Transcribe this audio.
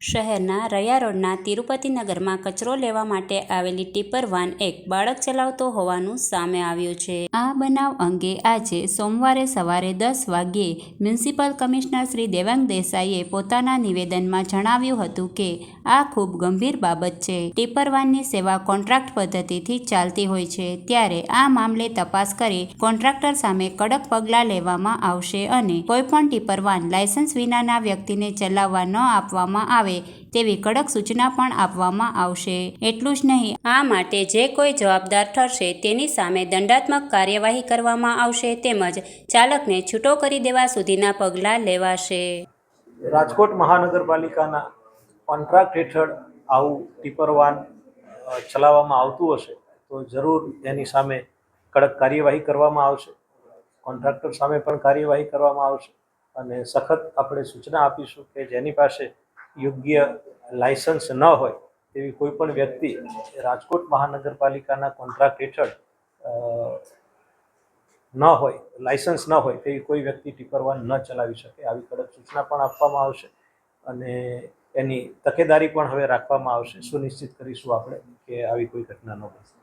શહેરના રયા રોડના તિરુપતિનગરમાં કચરો લેવા માટે આવેલી ટીપર વાન એક બાળક ચલાવતો હોવાનું સામે આવ્યું છે. આ બનાવ અંગે આજે સોમવારે સવારે દસ વાગ્યે મ્યુનિસિપલ કમિશનર શ્રી દેવાંગ દેસાઈએ પોતાના નિવેદનમાં જણાવ્યું હતું કે આ ખૂબ ગંભીર બાબત છે. ટીપર વાનની સેવા કોન્ટ્રાક્ટ પદ્ધતિથી ચાલતી હોય છે, ત્યારે આ મામલે તપાસ કરી કોન્ટ્રાક્ટર સામે કડક પગલાં લેવામાં આવશે અને કોઈપણ ટીપર વાન લાયસન્સ વિનાના વ્યક્તિને ચલાવવા ન આપવામાં આવે તેવી કડક સૂચના પણ આપવામાં આવશે. એટલું જ નહીં, આ માટે જે કોઈ જવાબદાર ઠરશે તેની સામે દંડાત્મક કાર્યવાહી કરવામાં આવશે તેમજ ચાલકને છૂટો કરી દેવા સુધીના પગલાં લેવાશે. રાજકોટ મહાનગરપાલિકાના કોન્ટ્રાક્ટ હેઠળ આવું ટીપરવાન ચલાવવામાં આવતું હશે, તો જરૂર એની સામે કડક કાર્યવાહી કરવામાં આવશે. કોન્ટ્રાક્ટર સામે પણ કાર્યવાહી કરવામાં આવશે અને સખત આપણે સૂચના આપીશું કે જેની પાસે યોગ્ય લાયસન્સ ન હોય તેવી કોઈ પણ વ્યક્તિ રાજકોટ મહાનગરપાલિકાના કોન્ટ્રાક્ટ હેઠળ ન હોય, લાયસન્સ ન હોય તેવી કોઈ વ્યક્તિ ટીપર વાન ન ચલાવી શકે આવી કડક સૂચના પણ આપવામાં આવશે અને એની તકેદારી પણ હવે રાખવામાં આવશે. સુનિશ્ચિત કરીશું આપણે કે આવી કોઈ ઘટના ન બને.